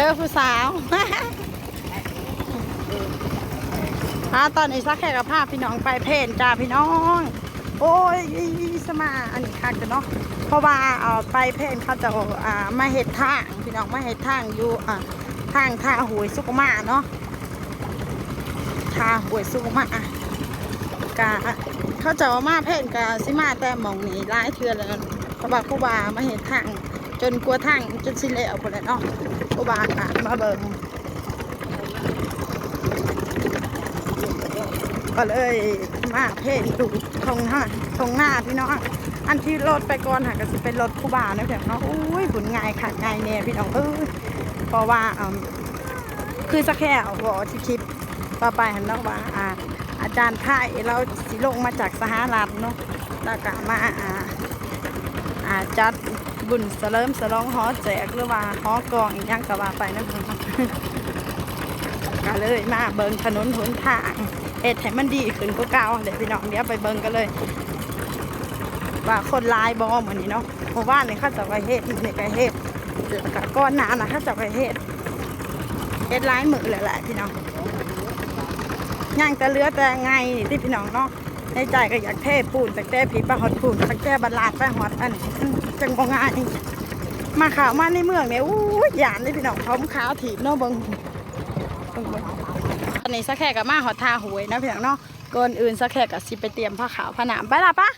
เจอผู้สาวอาตอนนี้สักแค่กับภาพพี่น้องไปเพนจ้าพี่น้อง โอ้ยสมาอันนี้คักกันเนาะเพราะว่าเอาไปเพนเขาจะอ่ามาเห็ดทางพี่น้องมาเห็ดทางอยู่อ่าทางท่าหวยสุกมาเนาะท่าหวยสุกมากะเขาจะเอามาเพนกะสิมาแต่หมองนี้ร้ายเทือนแล้วเพราะว่าครูบามาเห็ดทางจนกลัวทางจนสิเละคนเลยเนาะ ครูบากะมาเบิ่งก็เลยมาเพจดูทงหน้าทงหน้าพี่น้องอันที่รถไปก่อนหาก็จะเป็นรถคูบาวนะเพี่น้องอุ้ยบุญง่ายขาดง่ายเนี่ยพี่น้องเออเพราะว่าอืมคือสักแค่บอที่คลิปต่อไปเห็นเนาะว่าอ่าอาจารย์ไทยเราสิลงมาจากสหรัฐเนาะแล้วก็มาอ่าอ่าจัด บุญเสริมสลองหอแจกหรือว่าหอกองอีกอย่างก็ว่าไปนะพี่น้องก็เลยมาเบิงถนนหนทางเอ็ดให้มันดีขึ้นก็เก่าเดี๋ยวพี่น้องเดี๋ยวไปเบิงกันเลย ว่าคนร้ายบอเหมือนนี้เนาะเพราะว่าเนี่ยเขาจะไปเฮ็ดนี่ไปเฮ็ดแล้วก็ก้อนหนานะเขาจะไปเฮ็ดเฮ็ดร้ายมือเลยแหละพี่น้องย่างแต่เลือแต่ไงที่พี่น้องเนาะ ในใจก็อยากเทปูนแต่แก้ผีปลาหอดปูนแต่แก้บัลลาดไปหอดอันจังบง่ายมาข่าวมาในเมืองเนี่ยอู้ยหยานเลยพี่น้องพร้อมขาวถีบเนาะเบิงตอนนี้สักแขกกับมาหอดทาหวยนะเพียงเนาะก่อนอื่นสักแขกกับสิไปเตรียมผ้าขาวผ้าหนามไปละปะ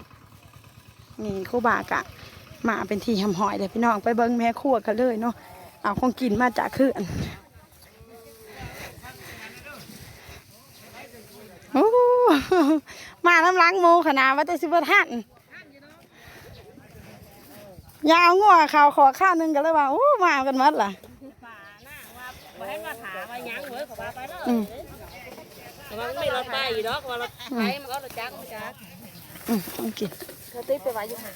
นี่คู่บากะมาเป็นทีหำหอยเลยพี่น้องไปเบิ้งแม่ครัวกันเลยเนาะเอาของกินมาจากคืนโอ้ มาน้ำล้างหมูขนาดว่าแต่สิบท่านอยาวงัวข่าวขอข้าวหนึงกันเลยว่าโอ้มากันหมัดล่ะบ่ให้มาถามว่ายังเว้ยขอพาไปเนาะอืมแต่ว่ามันไม่รถไปอยู่ดอกว่ารถไฟมันก็รถจักรมันจักรอืมต้องกินเขาติ๊บไปไว้อยู่หา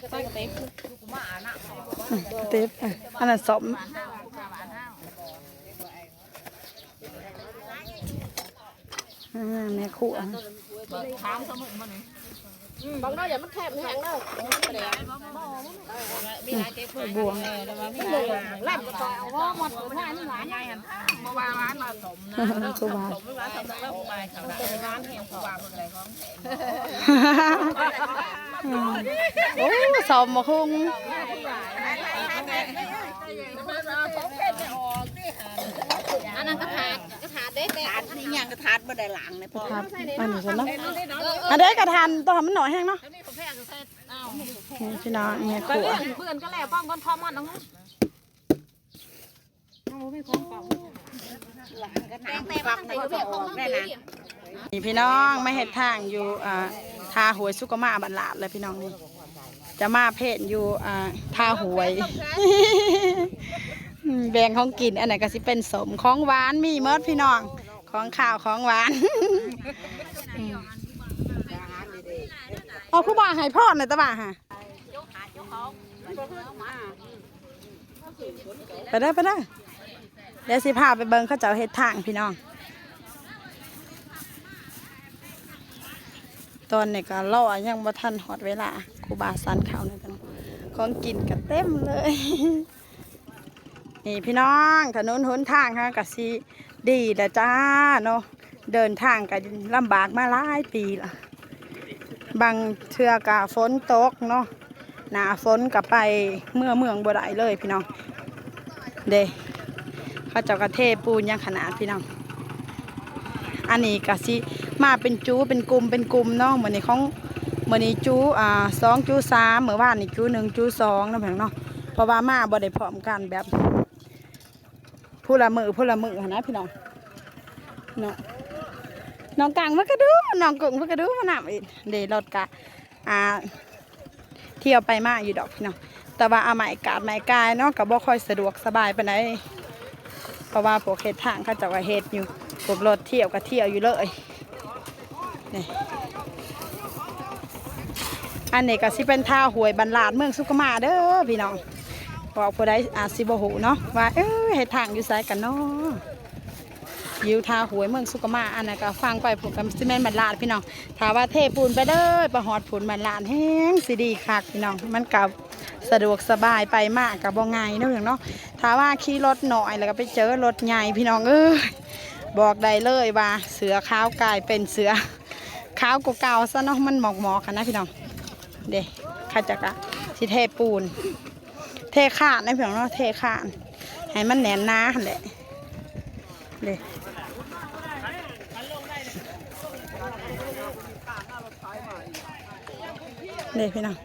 ก็ติ๊บติ๊บกูมาอ่านอะอืมเต็บอะอันนั้นสมอ่า แม่ครัวถามสมุนมันนี่บางน้อยอย่ามันแคบแห้งเด้อมีหลายเจ็บบวงเออแล้วว่ามีหลายแล่มก็ต่อยเอาว่าหมดหวานหวานใหญ่หันเมื่อวานหวานมาสมนะครูบาสมไม่หวานสมแล้วไปเขาได้หวานแห้งกูว่าเพิ่นอะไรของโอ้สมมาคุง อันนั้นก็ถาด ก็ถาดเด้แต่อันนี้ยังก็ถาดบ่ได้หลังเลยพอครับอันนี้กันเนาะอันเด็กกระทันต้องทำมันหน่อยแห้งเนาะนี่ก็แพงก็ใส่เอ้านี่พี่น้องแม่คก็รัวเล่นเพื่อนก็แล้วป้อมก้อนพอมันน้องแต่งแต่ปักในก็ออกได้นะนี่พี่น้องไม่เห็ดทางอยู่อ่าทาหวยสุกมาบันลาดเลยพี่น้องนี่จะมาเพจอยู่อ่าทาหวยอืม แบ่งของกิน อันไหนก็สิเป็นสมของหวานมีเมดพี่น้อง ของข้าวของหวานอืมเอาคู่บ่าให้พ่อหน่อยตะบ่าฮะไปได้ไปได้เดี๋ยวสิพาไปเบิ่งเขาเจ้าเฮ็ดทางพี่น้องตอนนี้ก็รอยังบ่ทันหอดเวลาครูบาสันเขาเนี่ยพี่น้องของกินก็เต็มเลย นี่พี่น้องถนนหนทางฮะกะสิดีแล้วจ้าเนาะเดินทางก็ลำบากมาหลายปีละบางเทือกะฝนตกเนาะหนาฝนก็ไปเมื่อเมืองบ่ได้เลยพี่น้องเด้เขาเจ้ากระเทปูนยังขนาดพี่น้องอันนี้กะสิมาเป็นจูเป็นกลุ่มเป็นกลุ่มเนาะเหมือนในของเหมือนในจูอ่าสองจูสามเหมือนว่านี่จูหนึ่งจูสองนะเพียงเนาะเพราะว่ามาบ่ได้พร้อมกันแบบ ผู้ละมือผู้ละมือนะพี่น้องเนาะน้องกังมันก็ดูน้องกุ้งมันก็ดูมันหนำอีกเดี๋ยวรถกะอ่าเที่ยวไปมากอยู่ดอกพี่น้องแต่ว่าอาไม้กาดไม้กายเนาะก็บ่ค่อยสะดวกสบายไปานเพราะว่าพวกเฮ็ดทางเขาจะว่าเฮ็ดอยู่พวกรถเที่ยวก็เที่ยวอยู่เลยนี่อันนี้ก็สิเป็นท่าหวยบรรลาดเมืองสุกมาเด้อพี่น้อง บอกผู้ใดอาจสิบหูเนาะว่าเอ้ยให้ทางอยู่ไสกันเนาะอยู่ท่าหวยเมืองสุกมาอันนั้นก็ฟังไปผูกกับซีเมนต์บรรลาดพี่น้องถามว่าเทปูนไปเด้อประหอดปูนบรรลาดแห้งสิดีคักพี่น้องมันกับสะดวกสบายไปมากกับบ่ไงเนาะพี่น้องเนาะถ้าว่าขี่รถหน่อยแล้วก็ไปเจอรถใหญ่พี่น้องเอ้ยบอกได้เลยว่าเสือขาวกลายเป็นเสือขาวกว่าเก่าซะเนาะมันหมอกหมอกันนะพี่น้องเด้ข้าจักอะสิเทปูน เทขาดนะพี่น้องเนาะเทขาดให้มันแน่นหนาหั่นแหละเด้เด้พี่น้อง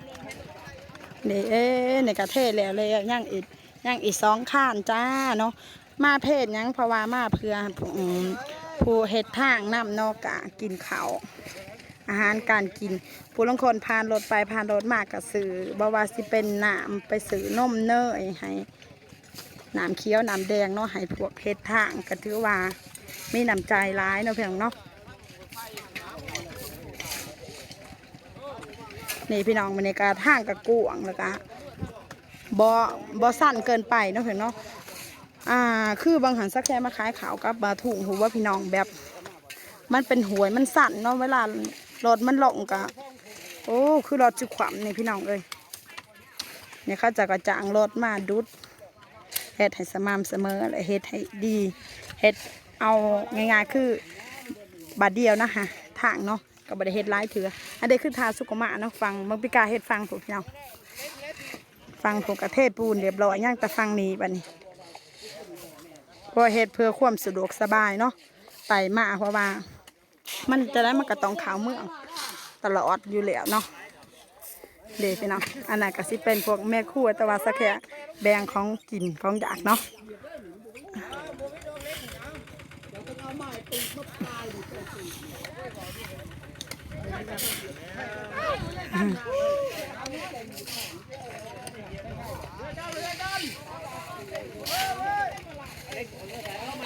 นี่เอ๊ในกระเทศแล้วเลยย่างอีกย่างอีกสองข้านจ้าเนาะมาเพศยังเพราะว่ามาเพื่อผู้เฮ็ดทางน้ำนอกกะกินเขา อาหารการกิน ผู้ลางคนผ่านรถไปผ่านรถมากกะซื้อบ่ว่าสิเป็นน้ำไปซื้อนมเนยให้น้ำเขียวน้ำแดงเนาะให้พวกเฮ็ดทางก็ถือว่ามีน้ำใจร้ายเนาะเพียงเนาะนี่พี่น้องบรรยากาศห้างกระกวงแล้วก็บอบอสั้นเกินไปเนาะเพื่อนเนาะอ่าคือบางหันสักแค่มาขายขาวกับบาถุงหูว่าพี่น้องแบบ มันเป็นหวยมันสั่นเนาะเวลา รถมันหลงกะโอ้ คือรถจุขวำนี่พี่น้องเอ้ยเนี่ยเขาจะกระจางรถมาดุดเฮ็ดให้สม่ำเสมอและเฮ็ดให้ดีเฮ็ดเอาง่ายๆคือบาทเดียวนะคะทางเนาะก็บริเฮ็ดหลายเถืออันเดคือทาสุกมะเนาะฟังมืองพิกาเฮ็ดฟังผูกพี่น้องฟังผูกกระเทศปูนเรียบร้อยย่างแต่ฟังนี้บัดนี้เพราะเฮ็ดเพื่อความสะดวกสบายเนาะไปมาเพราะว่า มันจะได้มันก็ต้องขาวเมืองตลอดอยู่แล้วเนาะเด็พี่น้องอันนั้นก็สิเป็นพวกแม่ครัวแต่ว่าสักแค่แบงของกินของอยากเนาะ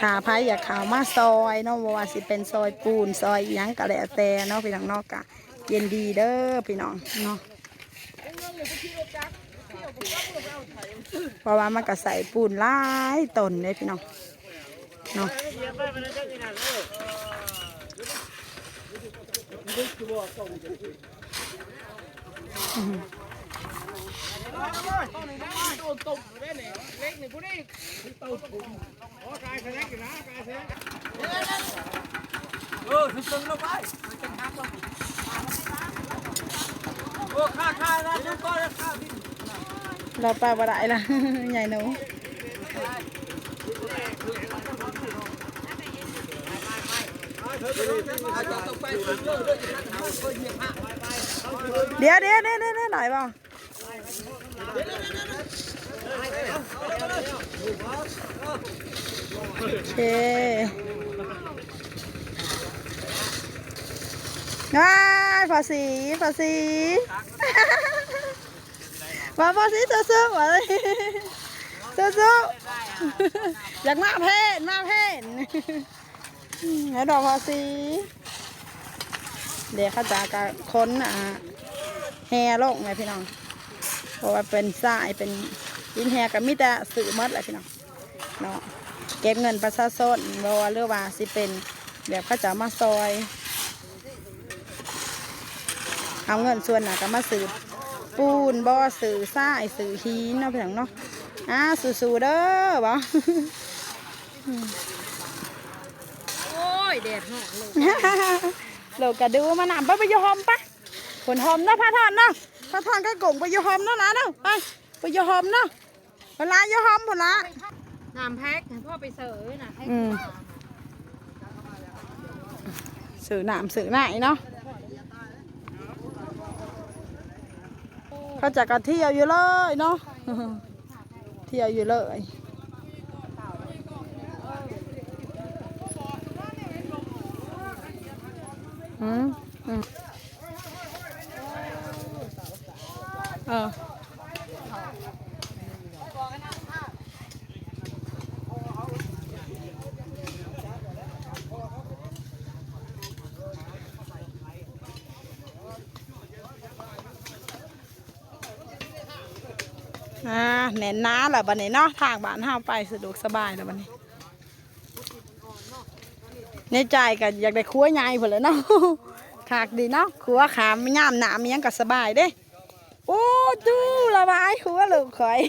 ถ้าไผอยากข่าวมาซอยเนาะบ่ว่าสิเป็นซอยปูนซอยอิหยังก็แล้วแต่เนาะพี่น้องเนาะกะเย็นดีเด้อพี่น้องเนาะเพราะว่ามันก็ใส่ปูนหลายต้นเลยพี่น้องเนาะ เราไปบ่ได้ละใหญ่หนูเดี๋ยวเดี๋ยวเดี๋ยวเดี๋ยวเดี๋ยวหน่อยบ่โอ เคง่ายภาษีภาษีมาภาษีซื้อซื้อมาเลยซื้อซื้ออยากมาเพศมาเพศให้วดอกภาษีเดี๋ยวเขาจะกะค้นอะแฮลงเลยพี่น้องเพราะว่าเป็นสายเป็นยินแฮกับมิต่สื่อหมดเลยพี่น้องเนาะ เก็บเงินประชาชนเพราะว่าเรือว่าสิเป็นแบบเขาจะมาซอย เอาเงินส่วนหน่ะก็มาสืบปูนบ่อสื่อทรายสื่อหินเนาะพี่น้องเนาะอ่าสู้ๆเด้อบ่โอ้ยแดดหอกลยโลกกระดูมาหนามไปไปยหอมปะผลหอมเนาะพาทอนเนาะพาทอนก็กลงไปยหอมเนาะนะเนาะไปไปยหอมเนาะเวลายหอมผลละ น้ำแพ็คให้พ่อไปเสยน่ะให้อืม สื่อหนามสื่อไหนเนาะเขาจะกันเที่ยวอยู่เลยเนาะ เที่ยวอยู่เลยอืมอืมเออ อ่าแน่นน้าแหละบันนี้เนาะทางบ้านห้าไปสะดวกสบายแล้วบันนี้ในใจก็อยากได้ครัวใหญ่พุ่นแล้วเนาะขากดีเนาะครัวขามย่ามหนามอิหยังก็สบายเด้โอ้จูระบายหัวลูกข่อย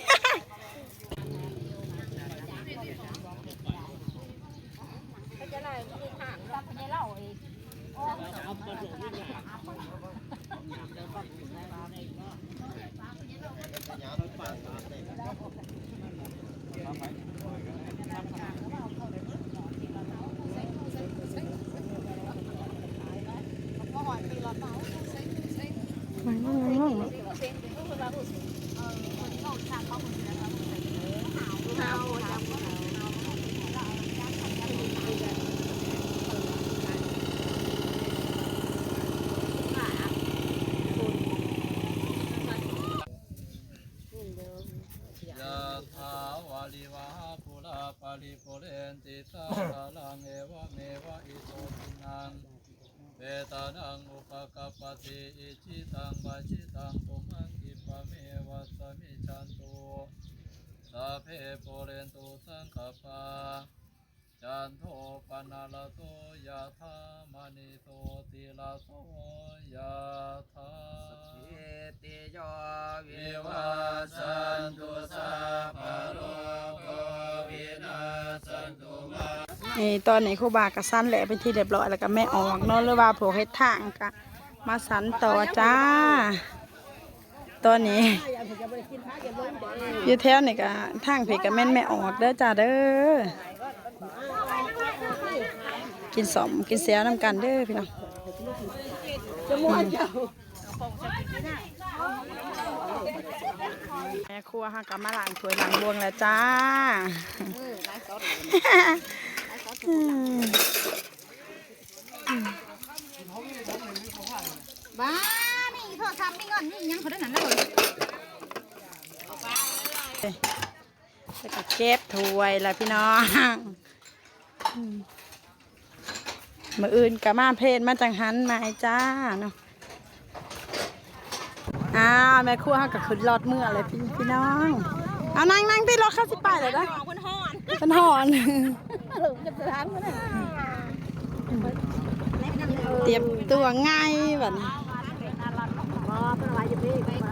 ะถาวาลิวาปุราปาริปุเรนติสาสาลังเอวะเมวะอิโตทินังเวตานังอุปกปป ติอิจิตังปะจิตังตุมังกิปะเมวะสมิจันตุสัพเพปุเรนตุสังคปาจันโทปนาลโตยะธามณิโตติลาโตยะธาติโยวิวัสสันตุสัพพะโลกวินาศสันตุมานี่ตอนนี้ครูบากระสันแหละเป็นที่เรียบร้อยแล้วก็แม่ออกเนาะหรือว่าผูกเฮ็ดทางก็ มาสันต่อจ้า ตอนนี้อยู่แถวนี่ก็ทางเพกก็แม่นแม่ออกเด้อจ้าเด้อ กินสมกินเสียน้ำกันเด้อพี่น้องแม่ครัวฮะก็มาล้างถ้วยล้างบวงแล้วจ้า บ้านี่โทรศัพท์มีเงินนี่ยังเขาได้นั่นเลยแล้วก็เก็บถ้วยแล้วพี่น้องอืมมืออื่นกับมาเพศมาจังหันมาให้จ้าเนาะอ้าวแม่ครัวเขาก็ขึ้นรถเมื่อเลยพี่พี่น้องเอานั่งนั่งที่รถเข้าสิไปเลยนะคนห่อนเป็นหอนหลุมจะล้างมันเลยเตรียมตัวง่ายแบบนี้ 以为。